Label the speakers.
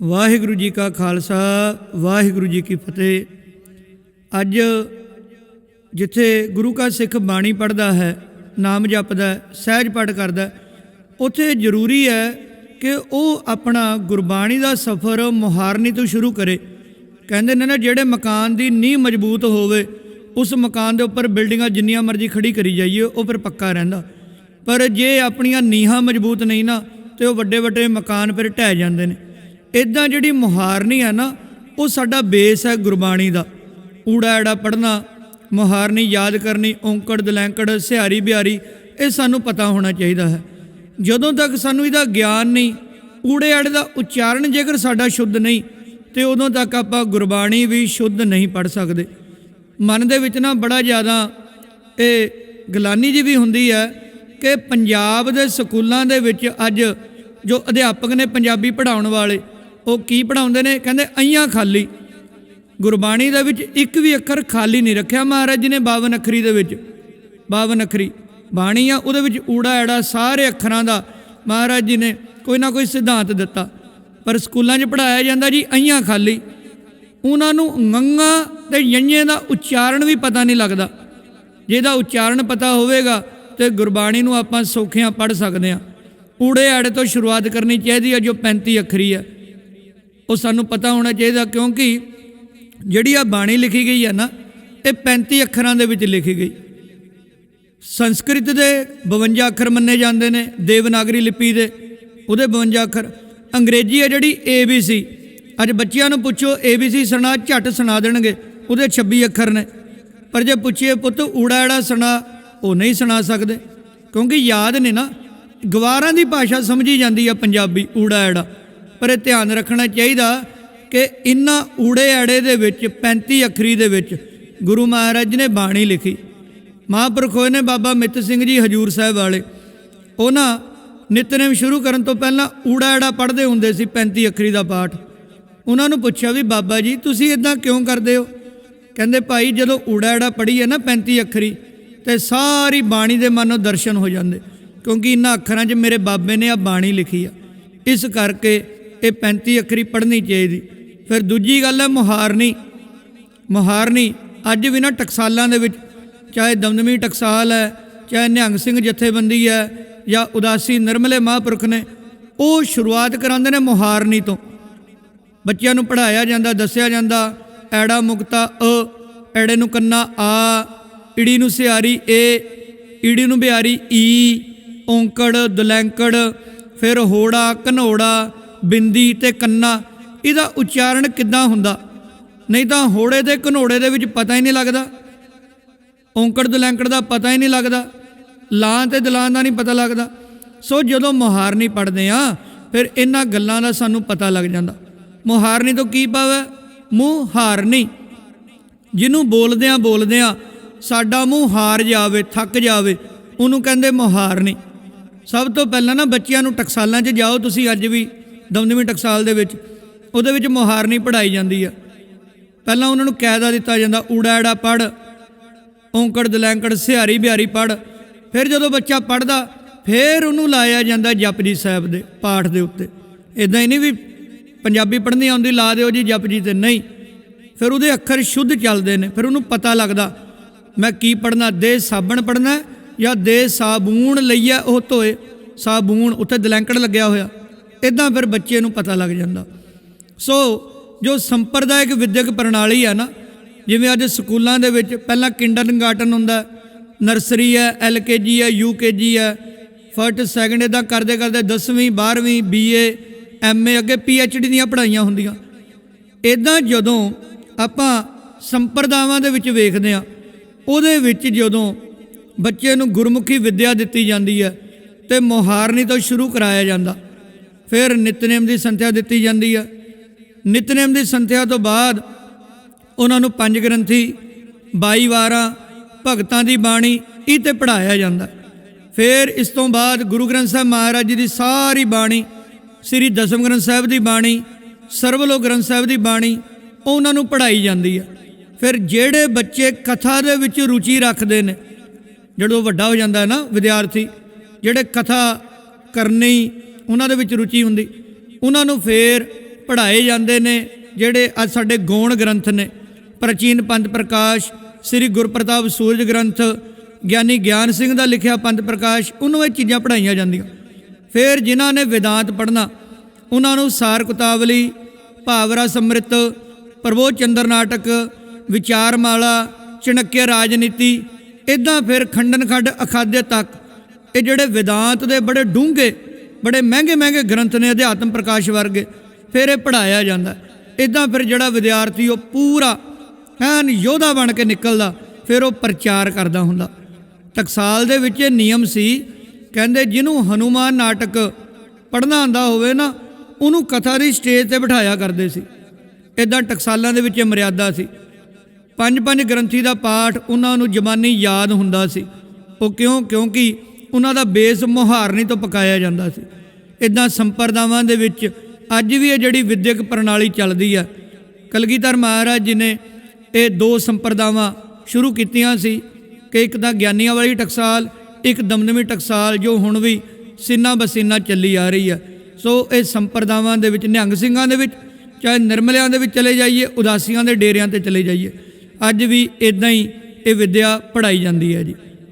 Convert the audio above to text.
Speaker 1: ਵਾਹਿਗੁਰੂ ਜੀ ਕਾ ਖਾਲਸਾ ਵਾਹਿਗੁਰੂ ਜੀ ਕੀ ਫਤਿਹ। ਅੱਜ ਜਿੱਥੇ ਗੁਰੂ ਕਾ ਸਿੱਖ ਬਾਣੀ ਪੜਦਾ ਹੈ ਨਾਮ ਜਪਦਾ ਸਹਿਜ ਪਾਠ ਕਰਦਾ ਹੈ, ਉੱਥੇ ਜ਼ਰੂਰੀ ਹੈ ਕਿ ਉਹ ਆਪਣਾ ਗੁਰਬਾਣੀ ਦਾ ਸਫ਼ਰ ਮੁਹਾਰਨੀ ਤੋਂ ਸ਼ੁਰੂ ਕਰੇ। ਕਹਿੰਦੇ ਨੇ ਨਾ ਜਿਹੜੇ ਮਕਾਨ ਦੀ ਨੀਂਹ ਮਜ਼ਬੂਤ ਹੋਵੇ ਉਸ ਮਕਾਨ ਦੇ ਉੱਪਰ ਬਿਲਡਿੰਗਾਂ ਜਿੰਨੀਆਂ ਮਰਜ਼ੀ ਖੜੀ ਕਰੀ ਜਾਈਏ ਉਹ ਫਿਰ ਪੱਕਾ ਰਹਿੰਦਾ। ਪਰ ਜੇ ਆਪਣੀਆਂ ਨੀਹਾਂ ਮਜ਼ਬੂਤ ਨਹੀਂ ਨਾ ਤੇ ਉਹ ਵੱਡੇ ਵੱਡੇ ਮਕਾਨ ਫਿਰ ਢਹਿ ਜਾਂਦੇ ਨੇ। ਇਦਾਂ ਜਿਹੜੀ ਮੁਹਾਰਨੀ ਹੈ ਨਾ, ਉਹ ਸਾਡਾ ਬੇਸ ਹੈ ਗੁਰਬਾਣੀ ਦਾ। ਊੜਾ ਐੜਾ ਪੜਨਾ ਮੁਹਾਰਨੀ ਯਾਦ ਕਰਨੀ, ਔਂਕੜ, ਦਲੈਂਕੜ, ਸਿਹਾਰੀ, ਬਿਹਾਰੀ, ਇਹ ਸਾਨੂੰ ਪਤਾ ਹੋਣਾ ਚਾਹੀਦਾ ਹੈ। ਜਦੋਂ ਤੱਕ ਸਾਨੂੰ ਇਹਦਾ ਗਿਆਨ ਨਹੀਂ, ਊੜੇ ਐੜੇ ਦਾ ਉਚਾਰਨ ਜੇਕਰ ਸਾਡਾ ਸ਼ੁੱਧ ਨਹੀਂ, ਤੇ ਉਦੋਂ ਤੱਕ ਆਪਾਂ ਗੁਰਬਾਣੀ ਵੀ ਸ਼ੁੱਧ ਨਹੀਂ ਪੜ ਸਕਦੇ। ਮਨ ਦੇ ਵਿੱਚ ਨਾ ਬੜਾ ਜ਼ਿਆਦਾ ਇਹ ਗਲਾਨੀ ਜੀ ਵੀ ਹੁੰਦੀ ਹੈ ਕਿ ਪੰਜਾਬ ਦੇ ਸਕੂਲਾਂ ਦੇ ਵਿੱਚ ਅੱਜ ਜੋ ਅਧਿਆਪਕ ਨੇ ਪੰਜਾਬੀ ਪੜ੍ਹਾਉਣ ਵਾਲੇ ਉਹ ਕੀ ਪੜ੍ਹਾਉਂਦੇ ਨੇ? ਕਹਿੰਦੇ ਅਈਆਂ ਖਾਲੀ। ਗੁਰਬਾਣੀ ਦੇ ਵਿੱਚ ਇੱਕ ਵੀ ਅੱਖਰ ਖਾਲੀ ਨਹੀਂ ਰੱਖਿਆ ਮਹਾਰਾਜ ਜੀ ਨੇ 52 ਅੱਖਰੀ ਦੇ ਵਿੱਚ। 52 ਅੱਖਰੀ। ਬਾਣੀ ਆ ਉਹਦੇ ਵਿੱਚ ਊੜਾ ਐੜਾ ਸਾਰੇ ਅੱਖਰਾਂ ਦਾ ਮਹਾਰਾਜ ਜੀ ਨੇ ਕੋਈ ਨਾ ਕੋਈ ਸਿਧਾਂਤ ਦਿੱਤਾ। ਪਰ ਸਕੂਲਾਂ 'ਚ ਪੜਾਇਆ ਜਾਂਦਾ ਜੀ, ਅਈਆਂ ਖਾਲੀ। ਉਹਨਾਂ ਨੂੰ ngੰਗਾ ਤੇ ਯੰਨੇ ਦਾ ਉਚਾਰਨ ਵੀ ਪਤਾ ਨਹੀਂ ਲੱਗਦਾ। ਜਿਹਦਾ ਉਚਾਰਨ ਪਤਾ ਹੋਵੇਗਾ ਤੇ ਗੁਰਬਾਣੀ ਨੂੰ ਆਪਾਂ ਸੌਖਿਆਂ ਪੜ ਸਕਦੇ ਹਾਂ। ਊੜੇ ਆੜੇ ਤੋਂ ਸ਼ੁਰੂਆਤ ਕਰਨੀ ਚਾਹੀਦੀ ਹੈ, ਜੋ 35 ਅੱਖਰੀ ਹੈ। ਉਹ ਸਾਨੂੰ ਪਤਾ ਹੋਣਾ ਚਾਹੀਦਾ ਕਿਉਂਕਿ ਜਿਹੜੀ ਆ ਬਾਣੀ ਲਿਖੀ ਗਈ ਹੈ ਨਾ, ਇਹ 35 ਅੱਖਰਾਂ ਦੇ ਵਿੱਚ ਲਿਖੀ ਗਈ। ਸੰਸਕ੍ਰਿਤ ਦੇ 52 ਅੱਖਰ ਮੰਨੇ ਜਾਂਦੇ ਨੇ, ਦੇਵਨਾਗਰੀ ਲਿਪੀ ਦੇ, ਉਹਦੇ 52 ਅੱਖਰ। ਅੰਗਰੇਜ਼ੀ ਹੈ ਜਿਹੜੀ ABC ਅੱਜ ਬੱਚਿਆਂ ਨੂੰ ਪੁੱਛੋ ABC ਸੁਣਾ ਝੱਟ ਸੁਣਾ ਦੇਣਗੇ, ਉਹਦੇ 26 ਅੱਖਰ ਨੇ। ਪਰ ਜੇ ਪੁੱਛੀਏ, ਪੁੱਤ, ਊੜਾ ਏੜਾ ਸੁਣਾ, ਉਹ ਨਹੀਂ ਸੁਣਾ ਸਕਦੇ। ਕਿਉਂਕਿ ਯਾਦ ਨੇ ਨਾ, ਗਵਾਰਾਂ ਦੀ ਭਾਸ਼ਾ ਸਮਝੀ ਜਾਂਦੀ ਆ ਪੰਜਾਬੀ, ਊੜਾ ਏੜਾ। ਪਰ ਇਹ ਧਿਆਨ ਰੱਖਣਾ ਚਾਹੀਦਾ ਕਿ ਇਨ੍ਹਾਂ ਊੜੇ ਐੜੇ ਦੇ ਵਿੱਚ 35 ਅੱਖਰੀ ਦੇ ਵਿੱਚ ਗੁਰੂ ਮਹਾਰਾਜ ਨੇ ਬਾਣੀ ਲਿਖੀ। ਮਹਾਂਪੁਰਖ ਹੋਏ ਨੇ ਬਾਬਾ ਮਿੱਤ ਸਿੰਘ ਜੀ ਹਜੂਰ ਸਾਹਿਬ ਵਾਲੇ, ਉਹਨਾਂ ਨਿਤਨੇਮ ਸ਼ੁਰੂ ਕਰਨ ਤੋਂ ਪਹਿਲਾਂ ਊੜਾ ਐੜਾ ਪੜ੍ਹਦੇ ਹੁੰਦੇ ਸੀ 35 ਅੱਖਰੀ ਦਾ ਪਾਠ। ਉਹਨਾਂ ਨੂੰ ਪੁੱਛਿਆ ਵੀ ਬਾਬਾ ਜੀ, ਤੁਸੀਂ ਇਦਾਂ ਕਿਉਂ ਕਰਦੇ ਹੋ? ਕਹਿੰਦੇ, ਭਾਈ, ਜਦੋਂ ਊੜਾ ਐੜਾ ਪੜ੍ਹੀ ਹੈ ਨਾ 35 ਅੱਖਰੀ, ਤੇ ਸਾਰੀ ਬਾਣੀ ਦੇ ਮਨੋਂ ਦਰਸ਼ਨ ਹੋ ਜਾਂਦੇ, ਕਿਉਂਕਿ ਇਹਨਾਂ ਅੱਖਰਾਂ 'ਚ ਮੇਰੇ ਬਾਬੇ ਨੇ ਆ ਬਾਣੀ ਲਿਖੀ ਆ। ਇਸ ਕਰਕੇ ਇਹ 35 ਅੱਖਰੀ ਪੜ੍ਹਨੀ ਚਾਹੀਦੀ। ਫਿਰ ਦੂਜੀ ਗੱਲ ਹੈ ਮੁਹਾਰਨੀ ਮੁਹਾਰਨੀ ਅੱਜ ਵੀ ਨਾ ਟਕਸਾਲਾਂ ਦੇ ਵਿੱਚ, ਚਾਹੇ ਦਮਦਮੀ ਟਕਸਾਲ ਹੈ, ਚਾਹੇ ਨਿਹੰਗ ਸਿੰਘ ਜਥੇਬੰਦੀ ਹੈ, ਜਾਂ ਉਦਾਸੀ ਨਿਰਮਲੇ ਮਹਾਂਪੁਰਖ ਨੇ, ਉਹ ਸ਼ੁਰੂਆਤ ਕਰਾਉਂਦੇ ਨੇ ਮੁਹਾਰਨੀ ਤੋਂ। ਬੱਚਿਆਂ ਨੂੰ ਪੜਾਇਆ ਜਾਂਦਾ, ਦੱਸਿਆ ਜਾਂਦਾ, ਐੜਾ ਮੁਕਤਾ ਅ, ਐੜੇ ਨੂੰ ਕੰਨਾ ਆ, ਈੜੀ ਨੂੰ ਸਿਆਰੀ ਏ, ਈੜੀ ਨੂੰ ਬਿਹਾਰੀ ਈ, ਔਂਕੜ, ਦੁਲੈਂਕੜ, ਫਿਰ ਹੋੜਾ, ਘਨੋੜਾ ਬਿੰਦੀ ਤੇ ਕੰਨਾ, ਇਹਦਾ ਉਚਾਰਨ ਕਿੱਦਾਂ ਹੁੰਦਾ? ਨਹੀਂ ਤਾਂ ਹੋੜੇ ਤੇ ਘਨੋੜੇ ਦੇ ਵਿੱਚ ਪਤਾ ਹੀ ਨਹੀਂ ਲੱਗਦਾ। ਔਂਕੜ ਦਲੈਂਕੜ ਦਾ ਪਤਾ ਹੀ ਨਹੀਂ ਲੱਗਦਾ। ਲਾਂ ਤੇ ਦਲਾਂ ਦਾ ਨਹੀਂ ਪਤਾ ਲੱਗਦਾ। ਸੋ ਜਦੋਂ ਮੁਹਾਰਨੀ ਪੜਦੇ ਆ, ਫਿਰ ਇਹਨਾਂ ਗੱਲਾਂ ਦਾ ਸਾਨੂੰ ਪਤਾ ਲੱਗ ਜਾਂਦਾ। ਮੁਹਾਰਨੀ ਤੋਂ ਕੀ ਭਾਵ? ਹੈ ਮੂੰਹ ਹਾਰਨੀ ਜਿਹਨੂੰ ਬੋਲਦਿਆਂ ਬੋਲਦਿਆਂ ਸਾਡਾ ਮੂੰਹ ਹਾਰ ਜਾਵੇ, ਥੱਕ ਜਾਵੇ, ਉਹਨੂੰ ਕਹਿੰਦੇ ਮੁਹਾਰਨੀ। ਸਭ ਤੋਂ ਪਹਿਲਾਂ ਨਾ ਬੱਚਿਆਂ ਨੂੰ ਟਕਸਾਲਾਂ 'ਚ ਜਾਓ ਤੁਸੀਂ ਅੱਜ ਵੀ। ਦਮਦਮੀ ਟਕਸਾਲ ਦੇ ਵਿੱਚ, ਉਹਦੇ ਵਿੱਚ ਮੁਹਾਰਨੀ ਪੜਾਈ ਜਾਂਦੀ ਆ। ਪਹਿਲਾਂ ਉਹਨਾਂ ਨੂੰ ਕਾਇਦਾ ਦਿੱਤਾ ਜਾਂਦਾ, ਊੜਾ ਐੜਾ ਪੜ ਔਂਕੜ ਦਲੈਂਕੜ ਸਿਹਾਰੀ ਬਿਹਾਰੀ ਪੜ ਫਿਰ ਜਦੋਂ ਬੱਚਾ ਪੜਦਾ ਫਿਰ ਉਹਨੂੰ ਲਾਇਆ ਜਾਂਦਾ ਜਪਜੀ ਸਾਹਿਬ ਦੇ ਪਾਠ ਦੇ ਉੱਤੇ। ਇਦਾਂ ਹੀ ਨਹੀਂ ਵੀ ਪੰਜਾਬੀ ਪੜ੍ਹਨੀ ਆਉਂਦੀ, ਲਾ ਦਿਓ ਜੀ ਜਪਜੀ ਤੇ ਨਹੀਂ। ਫਿਰ ਉਹਦੇ ਅੱਖਰ ਸ਼ੁੱਧ ਚੱਲਦੇ ਨੇ, ਫਿਰ ਉਹਨੂੰ ਪਤਾ ਲੱਗਦਾ, ਮੈਂ ਕੀ ਪੜਨਾ ਦੇ ਸਾਬਣ ਪੜਨਾ ਜਾਂ ਦੇ ਸਾਬੂਣ ਲਈਆ ਉਹ ਧੋਏ, ਸਾਬੂਣ ਉੱਥੇ ਦਲੈਂਕੜ ਲੱਗਿਆ ਹੋਇਆ। ਇਦਾਂ ਫਿਰ ਬੱਚੇ ਨੂੰ ਪਤਾ ਲੱਗ ਜਾਂਦਾ। ਸੋ ਜੋ ਸੰਪਰਦਾਇਕ ਵਿਦਿਅਕ ਪ੍ਰਣਾਲੀ ਆ ਨਾ, ਜਿਵੇਂ ਅੱਜ ਸਕੂਲਾਂ ਦੇ ਵਿੱਚ ਪਹਿਲਾਂ ਕਿੰਡਰਗਾਰਟਨ ਹੁੰਦਾ ਨਰਸਰੀ ਹੈ ਐਲਕੇਜੀ ਹੈ ਯੂਕੇਜੀ ਹੈ ਫਰਸਟ ਸੈਕੰਡ ਇਦਾਂ ਕਰਦੇ ਕਰਦੇ 10ਵੀਂ 12ਵੀਂ ਬੀਏ ਐਮਏ ਅੱਗੇ ਪੀਐਚਡੀ ਦੀਆਂ ਪੜ੍ਹਾਈਆਂ ਹੁੰਦੀਆਂ। ਇਦਾਂ ਜਦੋਂ ਆਪਾਂ ਸੰਪਰਦਾਵਾਂ ਦੇ ਵਿੱਚ ਵੇਖਦੇ ਆ ਉਹਦੇ ਵਿੱਚ ਜਦੋਂ ਬੱਚੇ ਨੂੰ ਗੁਰਮੁਖੀ ਵਿੱਦਿਆ ਦਿੱਤੀ ਜਾਂਦੀ ਹੈ, ਤੇ ਮੁਹਾਰਨੀ ਤੋਂ ਸ਼ੁਰੂ ਕਰਾਇਆ ਜਾਂਦਾ। ਫਿਰ ਨਿਤਨੇਮ ਦੀ ਸੰਥਿਆ ਦਿੱਤੀ ਜਾਂਦੀ ਆ। ਨਿਤਨੇਮ ਦੀ ਸੰਥਿਆ ਤੋਂ ਬਾਅਦ ਉਹਨਾਂ ਨੂੰ ਪੰਜ ਗ੍ਰੰਥੀ 22 ਵਾਰਾਂ, ਭਗਤਾਂ ਦੀ ਬਾਣੀ, ਇਹ ਤੇ ਪੜਾਇਆ ਜਾਂਦਾ। ਫਿਰ ਇਸ ਤੋਂ ਬਾਅਦ ਗੁਰੂ ਗ੍ਰੰਥ ਸਾਹਿਬ ਮਹਾਰਾਜ ਜੀ ਦੀ ਸਾਰੀ ਬਾਣੀ, ਸ੍ਰੀ ਦਸਮ ਗ੍ਰੰਥ ਸਾਹਿਬ ਦੀ ਬਾਣੀ ਸਰਵਲੋ ਗ੍ਰੰਥ ਸਾਹਿਬ ਦੀ ਬਾਣੀ, ਉਹਨਾਂ ਨੂੰ ਪੜਾਈ ਜਾਂਦੀ ਆ। ਫਿਰ ਜਿਹੜੇ ਬੱਚੇ ਕਥਾ ਦੇ ਵਿੱਚ ਰੁਚੀ ਰੱਖਦੇ ਨੇ, ਜਦੋਂ ਵੱਡਾ ਹੋ ਜਾਂਦਾ ਹੈ ਨਾ ਵਿਦਿਆਰਥੀ, ਜਿਹੜੇ ਕਥਾ ਕਰਨੀ ਉਹਨਾਂ ਦੇ ਵਿੱਚ ਰੁਚੀ ਹੁੰਦੀ। ਉਹਨਾਂ ਨੂੰ ਫੇਰ ਪੜ੍ਹਾਏ ਜਾਂਦੇ ਨੇ, ਜਿਹੜੇ ਅੱਜ ਸਾਡੇ ਗੌਣ ਗ੍ਰੰਥ ਨੇ। ਪ੍ਰਾਚੀਨ ਪੰਥ ਪ੍ਰਕਾਸ਼, ਸ੍ਰੀ ਗੁਰਪ੍ਰਤਾਪ ਸੂਰਜ ਗ੍ਰੰਥ, ਗਿਆਨੀ ਗਿਆਨ ਸਿੰਘ ਦਾ ਲਿਖਿਆ ਪੰਥ ਪ੍ਰਕਾਸ਼, ਉਹਨੂੰ ਇਹ ਚੀਜ਼ਾਂ ਪੜ੍ਹਾਈਆਂ ਜਾਂਦੀਆਂ। ਫਿਰ ਜਿਨ੍ਹਾਂ ਨੇ ਵਿਦਾਂਤ ਪੜ੍ਹਨਾ, ਉਹਨਾਂ ਨੂੰ ਸਾਰ ਕੁਤਾਵਲੀ ਭਾਵਰਾ ਸਮ੍ਰਿਤ, ਪ੍ਰਬੋਧ ਚੰਦਰ ਨਾਟਕ, ਵਿਚਾਰਮਾਲਾ, ਚਣਕਿਆ ਰਾਜਨੀਤੀ ਇਦਾਂ ਫਿਰ ਖੰਡਨ ਖੰਡ ਅਖਾਦੇ ਤੱਕ। ਇਹ ਜਿਹੜੇ ਵਿਦਾਂਤ ਦੇ ਬੜੇ ਡੂੰਘੇ ਬੜੇ ਮਹਿੰਗੇ ਮਹਿੰਗੇ ਗ੍ਰੰਥ ਨੇ, ਅਧਿਆਤਮ ਪ੍ਰਕਾਸ਼ ਵਰਗੇ। ਫਿਰ ਇਹ ਪੜਾਇਆ ਜਾਂਦਾ। ਇਦਾਂ ਫਿਰ ਜਿਹੜਾ ਵਿਦਿਆਰਥੀ ਉਹ ਪੂਰਾ ਐਨ ਯੋਧਾ ਬਣ ਕੇ ਨਿਕਲਦਾ, ਫਿਰ ਉਹ ਪ੍ਰਚਾਰ ਕਰਦਾ ਹੁੰਦਾ। ਟਕਸਾਲ ਦੇ ਵਿੱਚ ਇਹ ਨਿਯਮ ਸੀ, ਕਹਿੰਦੇ ਜਿਹਨੂੰ ਹਨੂਮਾਨ ਨਾਟਕ ਪੜ੍ਹਨਾ ਆਂਦਾ ਹੋਵੇ ਨਾ, ਉਹਨੂੰ ਕਥਾ ਦੀ ਸਟੇਜ ਤੇ ਬਿਠਾਇਆ ਕਰਦੇ ਸੀ। ਇਦਾਂ ਟਕਸਾਲਾਂ ਦੇ ਵਿੱਚ ਇਹ ਮਰਿਆਦਾ ਸੀ। ਪੰਜ ਪੰਜ ਗ੍ਰੰਥੀ ਦਾ ਪਾਠ ਉਹਨਾਂ ਨੂੰ ਜ਼ਬਾਨੀ ਯਾਦ ਹੁੰਦਾ ਸੀ। ਉਹ ਕਿਉਂ? ਕਿਉਂਕਿ ਉਹਨਾਂ ਦਾ ਬੇਸ ਮੁਹਾਰਨੀ ਤੋਂ ਪਕਾਇਆ ਜਾਂਦਾ ਸੀ। ਇਦਾਂ ਸੰਪਰਦਾਵਾਂ ਦੇ ਵਿੱਚ ਅੱਜ ਵੀ ਇਹ ਜਿਹੜੀ ਵਿਦਿਅਕ ਪ੍ਰਣਾਲੀ ਚੱਲਦੀ ਆ, ਕਲਗੀਧਰ ਮਹਾਰਾਜ ਜੀ ਨੇ ਇਹ ਦੋ ਸੰਪਰਦਾਵਾਂ ਸ਼ੁਰੂ ਕੀਤੀਆਂ ਸੀ, ਕਿ ਇੱਕ ਤਾਂ ਗਿਆਨੀਆਂ ਵਾਲੀ ਟਕਸਾਲ, ਇੱਕ ਦਮਦਮੀ ਟਕਸਾਲ, ਜੋ ਹੁਣ ਵੀ ਸੀਨਾ ਬਸੀਨਾ ਚੱਲੀ ਆ ਰਹੀ ਆ। ਸੋ ਇਹ ਸੰਪਰਦਾਵਾਂ ਦੇ ਵਿੱਚ, ਨਿਹੰਗ ਸਿੰਘਾਂ ਦੇ ਵਿੱਚ, ਚਾਹੇ ਨਿਰਮਲਿਆਂ ਦੇ ਵਿੱਚ ਚਲੇ ਜਾਈਏ, ਉਦਾਸੀਆਂ ਦੇ ਡੇਰਿਆਂ ਤੇ ਚਲੇ ਜਾਈਏ, ਅੱਜ ਵੀ ਇਦਾਂ ਹੀ ਇਹ ਵਿਦਿਆ ਪੜਾਈ ਜਾਂਦੀ ਹੈ ਜੀ।